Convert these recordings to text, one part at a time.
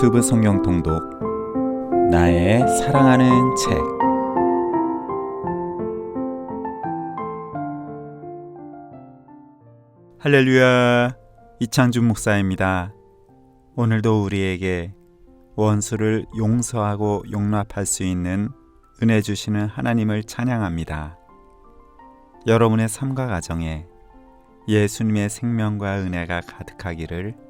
유튜브 성경 통독 나의 사랑하는 책 할렐루야 이창준 목사입니다. 오늘도 우리에게 원수를 용서하고 용납할 수 있는 은혜 주시는 하나님을 찬양합니다. 여러분의 삶과 가정에 예수님의 생명과 은혜가 가득하기를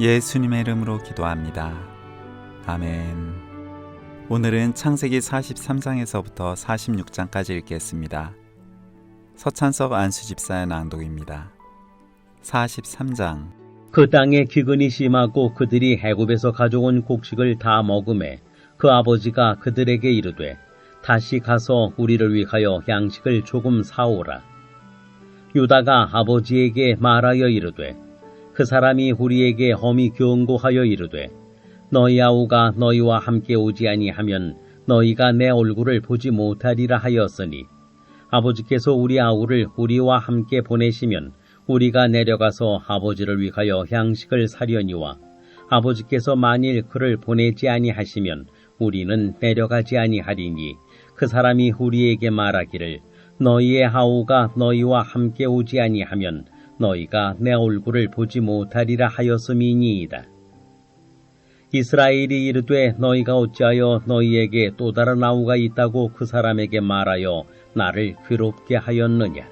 예수님의 이름으로 기도합니다. 아멘. 오늘은 창세기 43장에서부터 46장까지 읽겠습니다. 서찬석 안수 집사의 낭독입니다. 43장 그 땅에 기근이 심하고 그들이 해굽에서 가져온 곡식을 다 먹음에 그 아버지가 그들에게 이르되 다시 가서 우리를 위하여 양식을 조금 사오라. 유다가 아버지에게 말하여 이르되 그 사람이 우리에게 험히 경고하여 이르되 너희 아우가 너희와 함께 오지 아니하면 너희가 내 얼굴을 보지 못하리라 하였으니 아버지께서 우리 아우를 우리와 함께 보내시면 우리가 내려가서 아버지를 위하여 양식을 사려니와 아버지께서 만일 그를 보내지 아니하시면 우리는 내려가지 아니하리니 그 사람이 우리에게 말하기를 너희의 아우가 너희와 함께 오지 아니하면 너희가 내 얼굴을 보지 못하리라 하였음이니이다. 이스라엘이 이르되 너희가 어찌하여 너희에게 또 다른 아우가 있다고 그 사람에게 말하여 나를 괴롭게 하였느냐?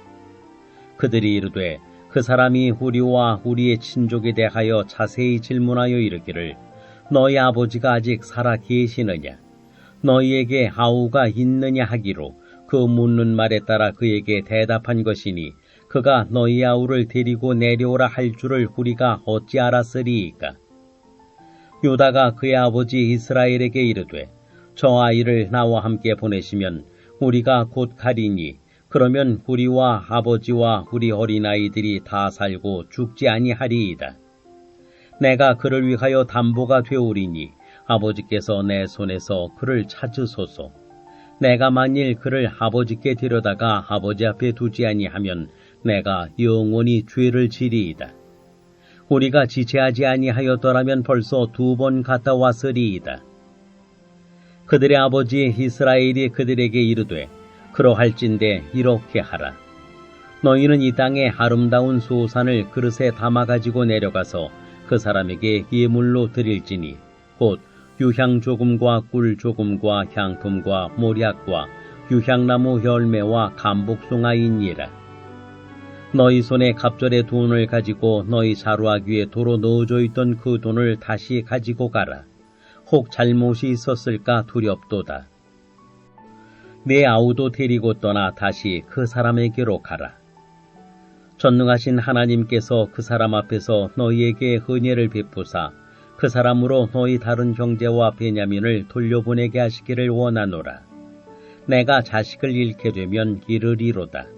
그들이 이르되 그 사람이 우리와 우리의 친족에 대하여 자세히 질문하여 이르기를 너희 아버지가 아직 살아 계시느냐? 너희에게 아우가 있느냐 하기로 그 묻는 말에 따라 그에게 대답한 것이니 그가 너희 아우를 데리고 내려오라 할 줄을 우리가 어찌 알았으리이까? 유다가 그의 아버지 이스라엘에게 이르되 저 아이를 나와 함께 보내시면 우리가 곧 가리니 그러면 우리와 아버지와 우리 어린아이들이 다 살고 죽지 아니하리이다. 내가 그를 위하여 담보가 되오리니 아버지께서 내 손에서 그를 찾으소서. 내가 만일 그를 아버지께 데려다가 아버지 앞에 두지 아니하면 내가 영원히 죄를 지리이다. 우리가 지체하지 아니하였더라면 벌써 두 번 갔다 왔으리이다. 그들의 아버지 이스라엘이 그들에게 이르되 그러할진대 이렇게 하라. 너희는 이 땅의 아름다운 소산을 그릇에 담아 가지고 내려가서 그 사람에게 예물로 드릴지니 곧 유향 조금과 꿀 조금과 향품과 모략과 유향나무 열매와 감복송아이니라. 너희 손에 갑절의 돈을 가지고 너희 자루하기에 도로 넣어져 있던 그 돈을 다시 가지고 가라. 혹 잘못이 있었을까 두렵도다. 내 아우도 데리고 떠나 다시 그 사람에게로 가라. 전능하신 하나님께서 그 사람 앞에서 너희에게 은혜를 베푸사 그 사람으로 너희 다른 형제와 베냐민을 돌려보내게 하시기를 원하노라. 내가 자식을 잃게 되면 이르리로다.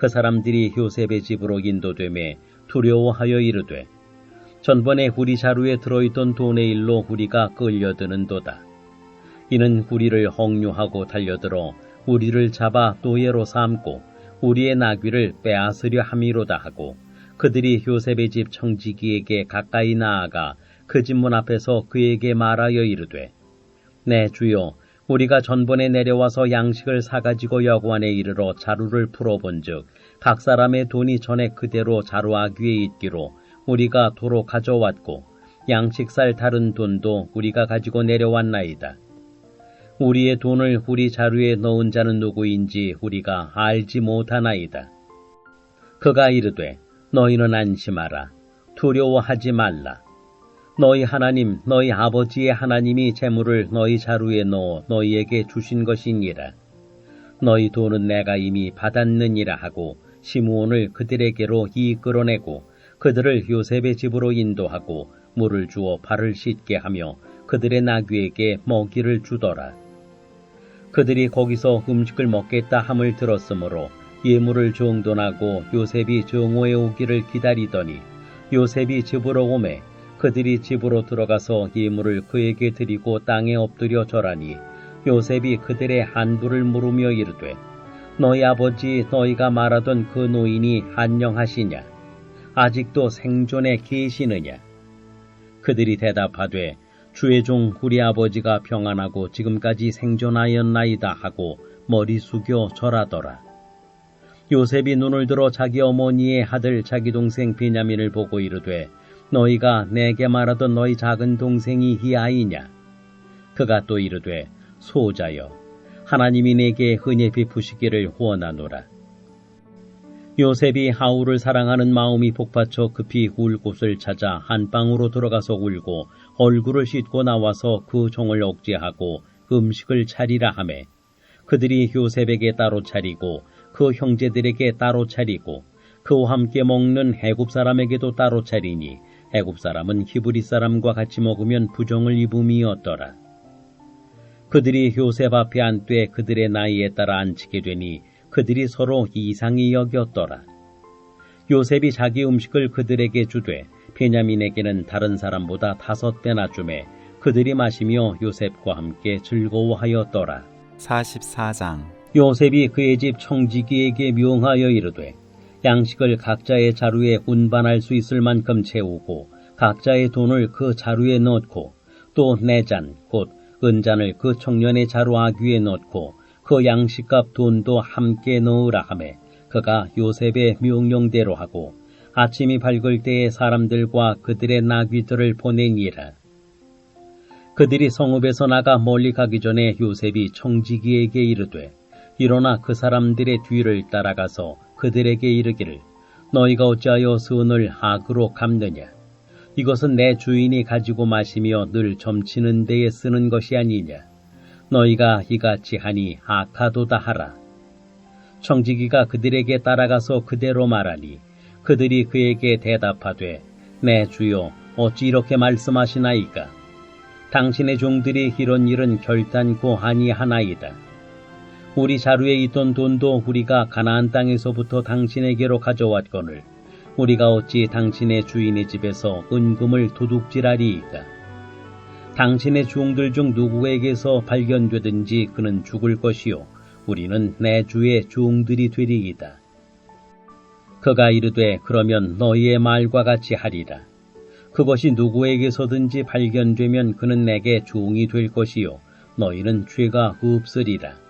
그 사람들이 요셉의 집으로 인도되매 두려워하여 이르되 전번에 우리 자루에 들어있던 돈의 일로 우리가 끌려드는도다. 이는 우리를 억류하고 달려들어 우리를 잡아 노예로 삼고 우리의 나귀를 빼앗으려 함이로다 하고 그들이 요셉의 집 청지기에게 가까이 나아가 그 집문 앞에서 그에게 말하여 이르되 내 주여 우리가 전번에 내려와서 양식을 사가지고 여관에 이르러 자루를 풀어본즉 각 사람의 돈이 전에 그대로 자루 아귀에 있기로 우리가 도로 가져왔고 양식살 다른 돈도 우리가 가지고 내려왔나이다. 우리의 돈을 우리 자루에 넣은 자는 누구인지 우리가 알지 못하나이다. 그가 이르되 너희는 안심하라. 두려워하지 말라. 너희 하나님, 너희 아버지의 하나님이 재물을 너희 자루에 넣어 너희에게 주신 것이니라. 너희 돈은 내가 이미 받았느니라 하고 시므온을 그들에게로 이끌어내고 그들을 요셉의 집으로 인도하고 물을 주어 발을 씻게 하며 그들의 나귀에게 먹이를 주더라. 그들이 거기서 음식을 먹겠다 함을 들었으므로 예물을 정돈하고 요셉이 정오에 오기를 기다리더니 요셉이 집으로 오매 그들이 집으로 들어가서 예물을 그에게 드리고 땅에 엎드려 절하니 요셉이 그들의 한부를 물으며 이르되 너희 아버지 너희가 말하던 그 노인이 안녕하시냐 아직도 생존에 계시느냐 그들이 대답하되 주의 종 우리 아버지가 평안하고 지금까지 생존하였나이다 하고 머리 숙여 절하더라. 요셉이 눈을 들어 자기 어머니의 아들 자기 동생 베냐민을 보고 이르되 너희가 내게 말하던 너희 작은 동생이 이 아이냐? 그가 또 이르되 소자여 하나님이 내게 은혜 베푸시기를 원하노라. 요셉이 하울을 사랑하는 마음이 복받쳐 급히 울 곳을 찾아 한방으로 들어가서 울고 얼굴을 씻고 나와서 그 종을 억제하고 음식을 차리라 하매 그들이 요셉에게 따로 차리고 그 형제들에게 따로 차리고 그와 함께 먹는 해굽 사람에게도 따로 차리니 해굽 사람은 히브리 사람과 같이 먹으면 부정을 입음이었더라. 그들이 요셉 앞에 앉되 그들의 나이에 따라 앉히게 되니 그들이 서로 이상히 여겼더라. 요셉이 자기 음식을 그들에게 주되 베냐민에게는 다른 사람보다 다섯 배나 주매 그들이 마시며 요셉과 함께 즐거워하였더라. 44장 요셉이 그의 집 청지기에게 명하여 이르되 양식을 각자의 자루에 운반할 수 있을 만큼 채우고 각자의 돈을 그 자루에 넣고 또네잔곧 은잔을 그 청년의 자루 아귀에 넣고 그 양식값 돈도 함께 넣으라 하매 그가 요셉의 명령대로 하고 아침이 밝을 때에 사람들과 그들의 나귀들을 보내니라. 그들이 성읍에서 나가 멀리 가기 전에 요셉이 청지기에게 이르되 일어나 그 사람들의 뒤를 따라가서 그들에게 이르기를 너희가 어찌하여 선을 악으로 갚느냐? 이것은 내 주인이 가지고 마시며 늘 점치는 데에 쓰는 것이 아니냐? 너희가 이같이 하니 악하도다 하라. 청지기가 그들에게 따라가서 그대로 말하니 그들이 그에게 대답하되 내 주여 어찌 이렇게 말씀하시나이까? 당신의 종들이 이런 일은 결단코 아니하나이다 우리 자루에 있던 돈도 우리가 가나안 땅에서부터 당신에게로 가져왔거늘 우리가 어찌 당신의 주인의 집에서 은금을 도둑질하리이까? 당신의 종들 중 누구에게서 발견되든지 그는 죽을 것이요 우리는 내 주의 종들이 되리이다. 그가 이르되 그러면 너희의 말과 같이 하리라. 그것이 누구에게서든지 발견되면 그는 내게 종이 될 것이요 너희는 죄가 없으리라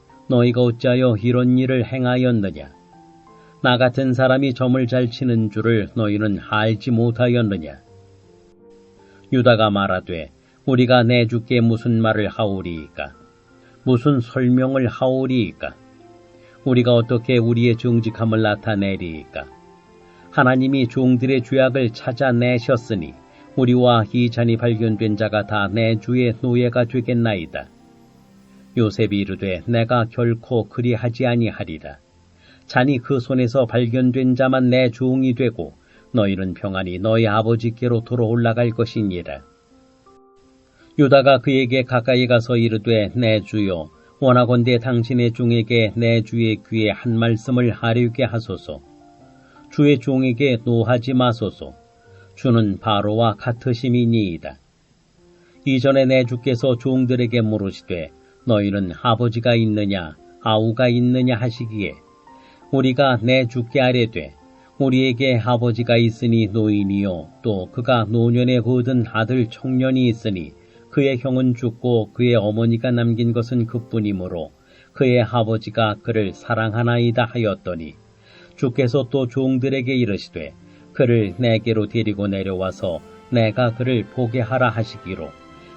너희가 어찌하여 이런 일을 행하였느냐? 나 같은 사람이 점을 잘 치는 줄을 너희는 알지 못하였느냐? 유다가 말하되 우리가 내 주께 무슨 말을 하오리이까? 무슨 설명을 하오리이까? 우리가 어떻게 우리의 정직함을 나타내리이까? 하나님이 종들의 죄악을 찾아내셨으니 우리와 이 잔이 발견된 자가 다 내 주의 노예가 되겠나이다. 요셉이 이르되 내가 결코 그리하지 아니하리라. 잔이 그 손에서 발견된 자만 내 종이 되고 너희는 평안히 너희 아버지께로 돌아 올라갈 것이니라. 유다가 그에게 가까이 가서 이르되 내 주여 원하건대 당신의 종에게 내 주의 귀에 한 말씀을 하려게 하소서. 주의 종에게 노하지 마소서. 주는 바로와 같으심이니이다. 이전에 내 주께서 종들에게 물으시되 너희는 아버지가 있느냐 아우가 있느냐 하시기에 우리가 내 주께 아뢰되 우리에게 아버지가 있으니 노인이요 또 그가 노년에 얻은 아들 청년이 있으니 그의 형은 죽고 그의 어머니가 남긴 것은 그뿐이므로 그의 아버지가 그를 사랑하나이다 하였더니 주께서 또 종들에게 이르시되 그를 내게로 데리고 내려와서 내가 그를 보게 하라 하시기로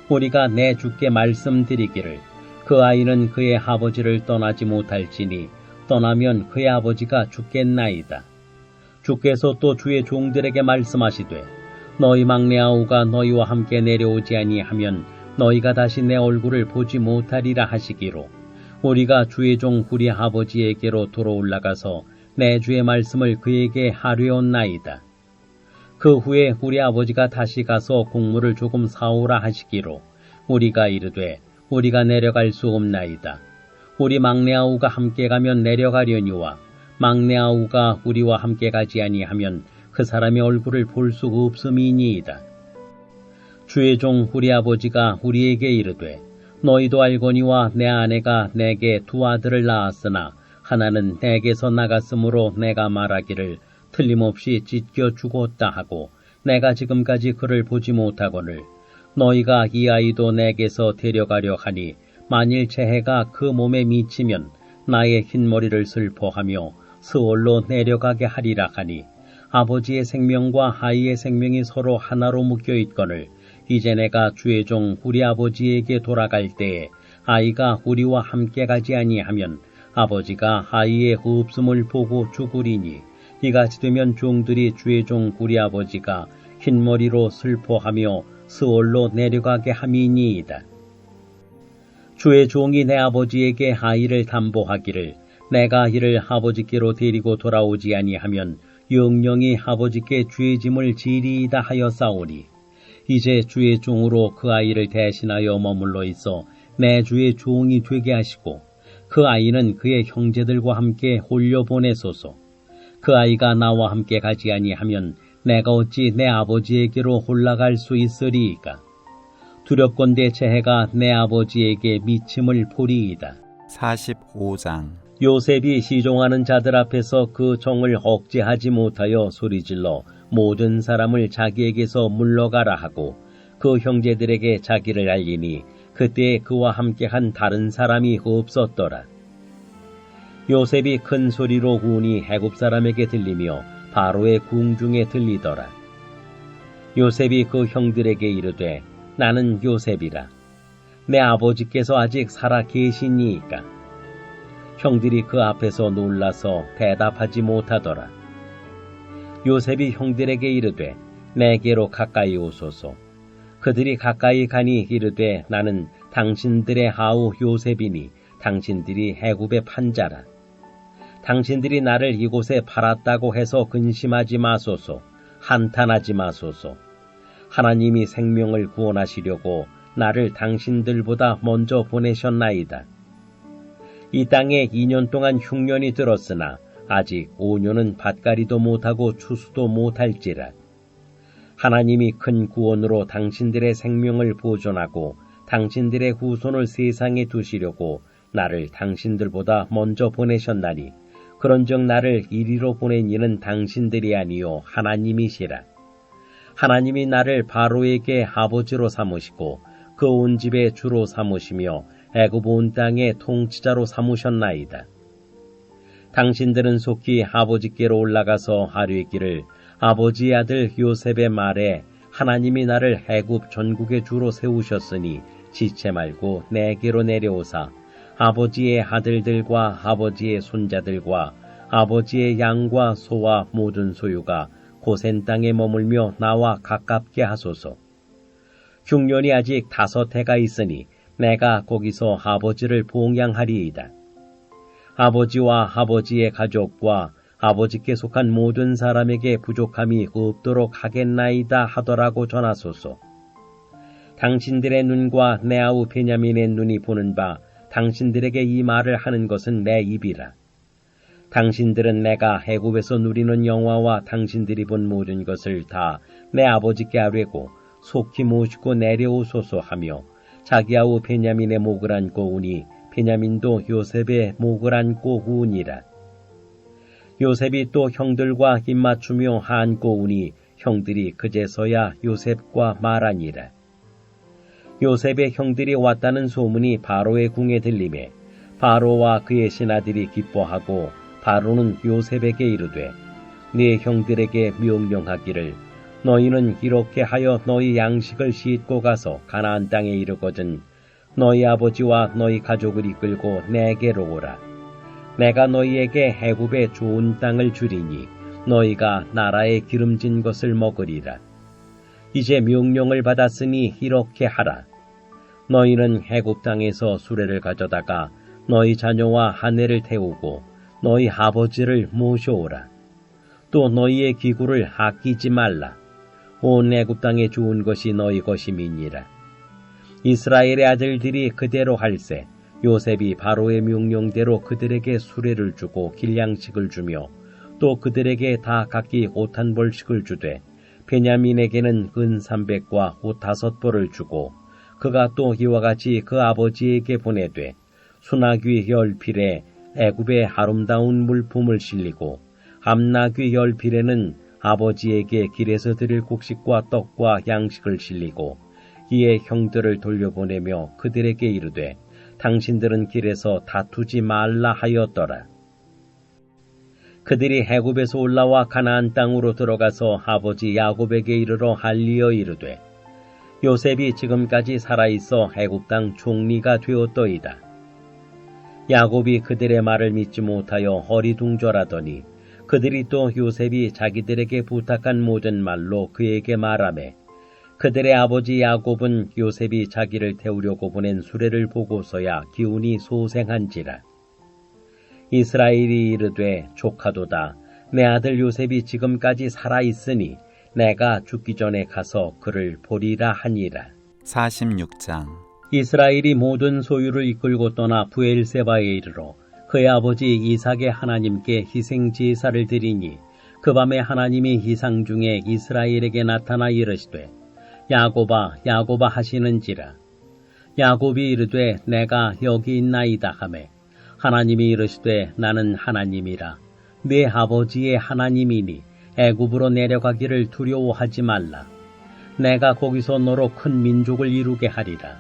우리가 내 주께 말씀드리기를 그 아이는 그의 아버지를 떠나지 못할지니 떠나면 그의 아버지가 죽겠나이다. 주께서 또 주의 종들에게 말씀하시되 너희 막내 아우가 너희와 함께 내려오지 아니하면 너희가 다시 내 얼굴을 보지 못하리라 하시기로 우리가 주의 종 우리 아버지에게로 돌아 올라가서 내 주의 말씀을 그에게 하려온나이다. 그 후에 우리 아버지가 다시 가서 곡물을 조금 사오라 하시기로 우리가 이르되 우리가 내려갈 수 없나이다. 우리 막내 아우가 함께 가면 내려가려니와 막내 아우가 우리와 함께 가지 아니하면 그 사람의 얼굴을 볼 수 없음이니이다. 주의 종 우리 아버지가 우리에게 이르되 너희도 알거니와 내 아내가 내게 두 아들을 낳았으나 하나는 내게서 나갔으므로 내가 말하기를 틀림없이 찢겨 죽었다 하고 내가 지금까지 그를 보지 못하거늘 너희가 이 아이도 내게서 데려가려 하니 만일 재해가 그 몸에 미치면 나의 흰머리를 슬퍼하며 스월로 내려가게 하리라 하니 아버지의 생명과 아이의 생명이 서로 하나로 묶여 있거늘 이제 내가 주의 종 우리 아버지에게 돌아갈 때에 아이가 우리와 함께 가지 아니하면 아버지가 아이의 없음을 보고 죽으리니 이같이 되면 종들이 주의 종 우리 아버지가 흰머리로 슬퍼하며 스월로 내려가게 함이니이다. 주의 종이 내 아버지에게 아이를 담보하기를 내가 이를 아버지께로 데리고 돌아오지 아니하면 영영이 아버지께 죄 짐을 지리이다 하여 싸우니 이제 주의 종으로 그 아이를 대신하여 머물러 있어 내 주의 종이 되게 하시고 그 아이는 그의 형제들과 함께 홀려 보내소서 그 아이가 나와 함께 가지 아니하면 내가 어찌 내 아버지에게로 올라갈 수 있으리이까? 두렵건대 재해가 내 아버지에게 미침을 보리이다. 45장. 요셉이 시종하는 자들 앞에서 그 정을 억제하지 못하여 소리질러 모든 사람을 자기에게서 물러가라 하고 그 형제들에게 자기를 알리니 그때 그와 함께한 다른 사람이 없었더라. 요셉이 큰 소리로 운이 애굽 사람에게 들리며 바로의 궁중에 들리더라. 요셉이 그 형들에게 이르되 나는 요셉이라. 내 아버지께서 아직 살아 계시니이까. 형들이 그 앞에서 놀라서 대답하지 못하더라. 요셉이 형들에게 이르되 내게로 가까이 오소서. 그들이 가까이 가니 이르되 나는 당신들의 아우 요셉이니 당신들이 해굽의 판자라. 당신들이 나를 이곳에 팔았다고 해서 근심하지 마소서. 한탄하지 마소서. 하나님이 생명을 구원하시려고 나를 당신들보다 먼저 보내셨나이다. 이 땅에 2년 동안 흉년이 들었으나 아직 5년은 밭가리도 못하고 추수도 못할지라. 하나님이 큰 구원으로 당신들의 생명을 보존하고 당신들의 후손을 세상에 두시려고 나를 당신들보다 먼저 보내셨나니 그런즉 나를 이리로 보낸 이는 당신들이 아니요 하나님이시라. 하나님이 나를 바로에게 아버지로 삼으시고 그 온 집의 주로 삼으시며 애굽 온 땅의 통치자로 삼으셨나이다. 당신들은 속히 아버지께로 올라가서 하류했기를 아버지의 아들 요셉의 말에 하나님이 나를 애굽 전국의 주로 세우셨으니 지체 말고 내게로 내려오사 아버지의 아들들과 아버지의 손자들과 아버지의 양과 소와 모든 소유가 고센 땅에 머물며 나와 가깝게 하소서. 흉년이 아직 다섯 해가 있으니 내가 거기서 아버지를 봉양하리이다. 아버지와 아버지의 가족과 아버지께 속한 모든 사람에게 부족함이 없도록 하겠나이다 하더라고 전하소서. 당신들의 눈과 내 아우 베냐민의 눈이 보는 바 당신들에게 이 말을 하는 것은 내 입이라. 당신들은 내가 해굽에서 누리는 영화와 당신들이 본 모든 것을 다 내 아버지께 아뢰고 속히 모시고 내려오소서 하며 자기아우 베냐민의 목을 안고 우니 베냐민도 요셉의 목을 안고 우니라. 요셉이 또 형들과 입맞추며 안고 우니 형들이 그제서야 요셉과 말하니라. 요셉의 형들이 왔다는 소문이 바로의 궁에 들림에 바로와 그의 신하들이 기뻐하고 바로는 요셉에게 이르되 네 형들에게 명령하기를 너희는 이렇게 하여 너희 양식을 싣고 가서 가나안 땅에 이르거든 너희 아버지와 너희 가족을 이끌고 내게로 오라. 내가 너희에게 해굽의 좋은 땅을 주리니 너희가 나라의 기름진 것을 먹으리라 이제 명령을 받았으니 이렇게 하라 너희는 해굽 땅에서 수레를 가져다가 너희 자녀와 아내를 태우고 너희 아버지를 모셔오라. 또 너희의 기구를 아끼지 말라. 온 애굽 땅에 좋은 것이 너희 것임이니라. 이스라엘의 아들들이 그대로 할세 요셉이 바로의 명령대로 그들에게 수레를 주고 길양식을 주며 또 그들에게 다 각기 옷한 벌씩을 주되 베냐민에게는 근 삼백과 옷 다섯 벌을 주고 그가 또 이와 같이 그 아버지에게 보내되 순하귀 열 필에 애굽의 아름다운 물품을 실리고 암나귀 열 필에는 아버지에게 길에서 드릴 곡식과 떡과 양식을 실리고 이에 형들을 돌려보내며 그들에게 이르되 당신들은 길에서 다투지 말라 하였더라. 그들이 해굽에서 올라와 가나안 땅으로 들어가서 아버지 야곱에게 이르러 할리어 이르되 요셉이 지금까지 살아있어 해굽 땅 총리가 되었더이다. 야곱이 그들의 말을 믿지 못하여 허리둥절하더니 그들이 또 요셉이 자기들에게 부탁한 모든 말로 그에게 말하매 그들의 아버지 야곱은 요셉이 자기를 태우려고 보낸 수레를 보고서야 기운이 소생한지라. 이스라엘이 이르되 조카도다. 내 아들 요셉이 지금까지 살아 있으니 내가 죽기 전에 가서 그를 보리라 하니라. 46장. 이스라엘이 모든 소유를 이끌고 떠나 부엘세바에 이르러 그의 아버지 이삭의 하나님께 희생 제사를 드리니 그 밤에 하나님이 희상 중에 이스라엘에게 나타나 이르시되 야고바 야고바 하시는지라. 야곱이 이르되 내가 여기 있나이다 하매 하나님이 이르시되 나는 하나님이라. 네 아버지의 하나님이니 애굽으로 내려가기를 두려워하지 말라. 내가 거기서 너로 큰 민족을 이루게 하리라.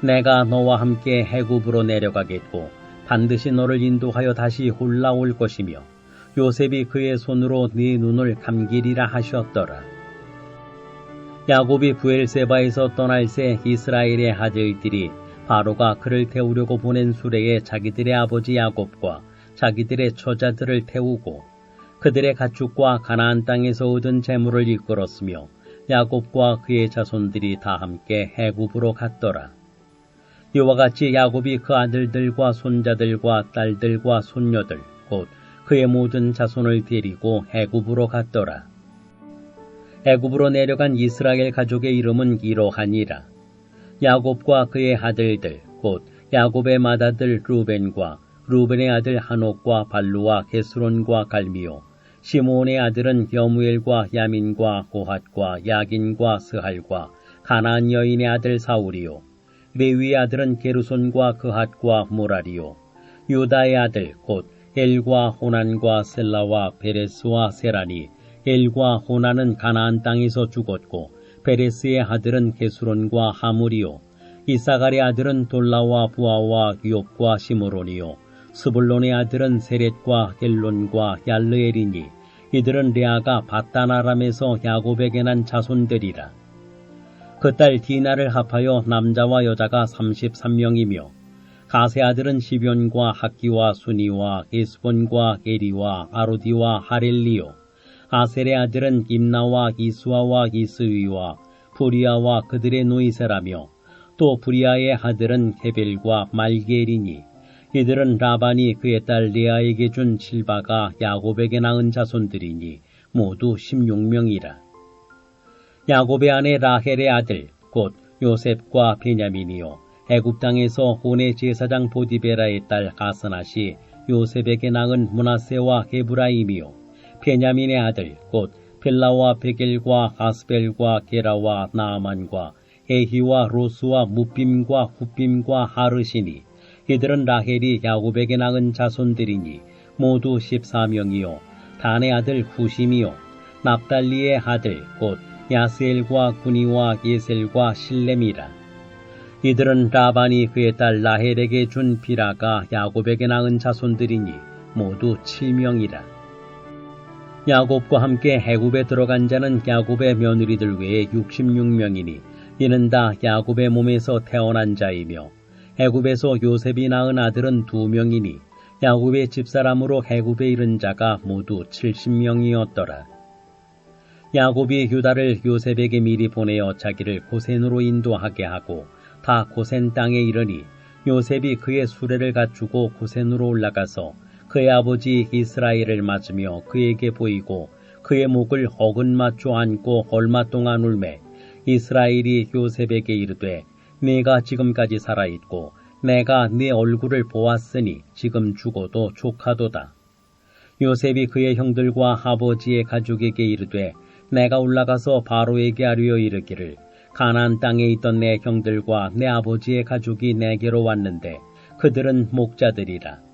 내가 너와 함께 해굽으로 내려가겠고 반드시 너를 인도하여 다시 올라올 것이며 요셉이 그의 손으로 네 눈을 감기리라 하셨더라. 야곱이 부엘세바에서 떠날 새 이스라엘의 아들들이 바로가 그를 태우려고 보낸 수레에 자기들의 아버지 야곱과 자기들의 처자들을 태우고 그들의 가축과 가나안 땅에서 얻은 재물을 이끌었으며 야곱과 그의 자손들이 다 함께 해굽으로 갔더라. 이와 같이 야곱이 그 아들들과 손자들과 딸들과 손녀들 곧 그의 모든 자손을 데리고 애굽으로 갔더라. 애굽으로 내려간 이스라엘 가족의 이름은 이러하니라. 야곱과 그의 아들들 곧 야곱의 맏아들 루벤과 루벤의 아들 한옥과 발루와 게스론과 갈미오 시몬의 아들은 여무엘과 야민과 고핫과 야긴과 스할과 가나안 여인의 아들 사울이요 레위의 아들은 게르손과 그핫과 모라리요 유다의 아들 곧 엘과 호난과 셀라와 베레스와 세라니 엘과 호난은 가나안 땅에서 죽었고 베레스의 아들은 게스론과 하물이요 이사갈의 아들은 돌라와 부아와 유옵과 시므론이요 스불론의 아들은 세렛과 겔론과 얄르엘이니 이들은 레아가 바다나람에서 야곱에게 난 자손들이라. 그 딸 디나를 합하여 남자와 여자가 33명이며 가세 아들은 시변과 학기와 순이와 에스본과 에리와 아로디와 하렐리요 아셀의 아들은 임나와 이수아와 이스위와 부리아와 그들의 노이세라며 또 부리아의 아들은 헤벨과 말게리니 이들은 라반이 그의 딸 레아에게 준 실바가 야곱에게 낳은 자손들이니 모두 16명이라. 야곱의 아내 라헬의 아들 곧 요셉과 베냐민이요 애굽 땅에서 혼의 제사장 보디베라의 딸 가스낫이 요셉에게 낳은 문하세와 헤브라임이요 베냐민의 아들 곧 벨라와 베겔과 아스벨과 게라와 나아만과 에히와 로스와 무빔과 후빔과 하르시니 이들은 라헬이 야곱에게 낳은 자손들이니 모두 14명이요. 단의 아들 후심이요. 납달리의 아들 곧 야스엘과 구니와 예셀과 실렘이라. 이들은 라반이 그의 딸 라헬에게 준 비라가 야곱에게 낳은 자손들이니 모두 7명이라 야곱과 함께 해굽에 들어간 자는 야곱의 며느리들 외에 66명이니 이는 다 야곱의 몸에서 태어난 자이며 해굽에서 요셉이 낳은 아들은 두 명이니 야곱의 집사람으로 해굽에 이른 자가 모두 70명이었더라. 야곱이 유다를 요셉에게 미리 보내어 자기를 고센으로 인도하게 하고 다 고센 땅에 이르니 요셉이 그의 수레를 갖추고 고센으로 올라가서 그의 아버지 이스라엘을 맞으며 그에게 보이고 그의 목을 어근 맞춰 안고 얼마 동안 울매 이스라엘이 요셉에게 이르되 내가 지금까지 살아있고 내가 네 얼굴을 보았으니 지금 죽어도 조카도다. 요셉이 그의 형들과 아버지의 가족에게 이르되 내가 올라가서 바로에게 하려 이르기를 가나안 땅에 있던 내 형들과 내 아버지의 가족이 내게로 왔는데 그들은 목자들이라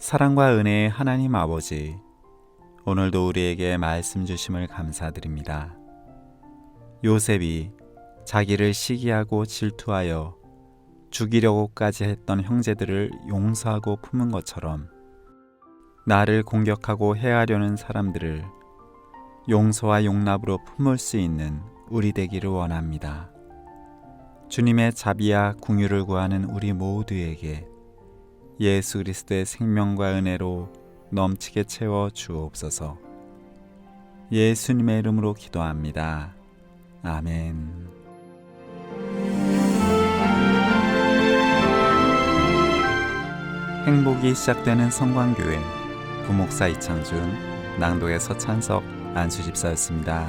사랑과 은혜의 하나님 아버지, 오늘도 우리에게 말씀 주심을 감사드립니다. 요셉이 자기를 시기하고 질투하여 죽이려고까지 했던 형제들을 용서하고 품은 것처럼 나를 공격하고 해하려는 사람들을 용서와 용납으로 품을 수 있는 우리 되기를 원합니다. 주님의 자비와 궁유를 구하는 우리 모두에게 예수 그리스도의 생명과 은혜로 넘치게 채워 주옵소서. 예수님의 이름으로 기도합니다. 아멘. 행복이 시작되는 성광교회 부목사 이창준 낭독의 서찬석 안수집사였습니다.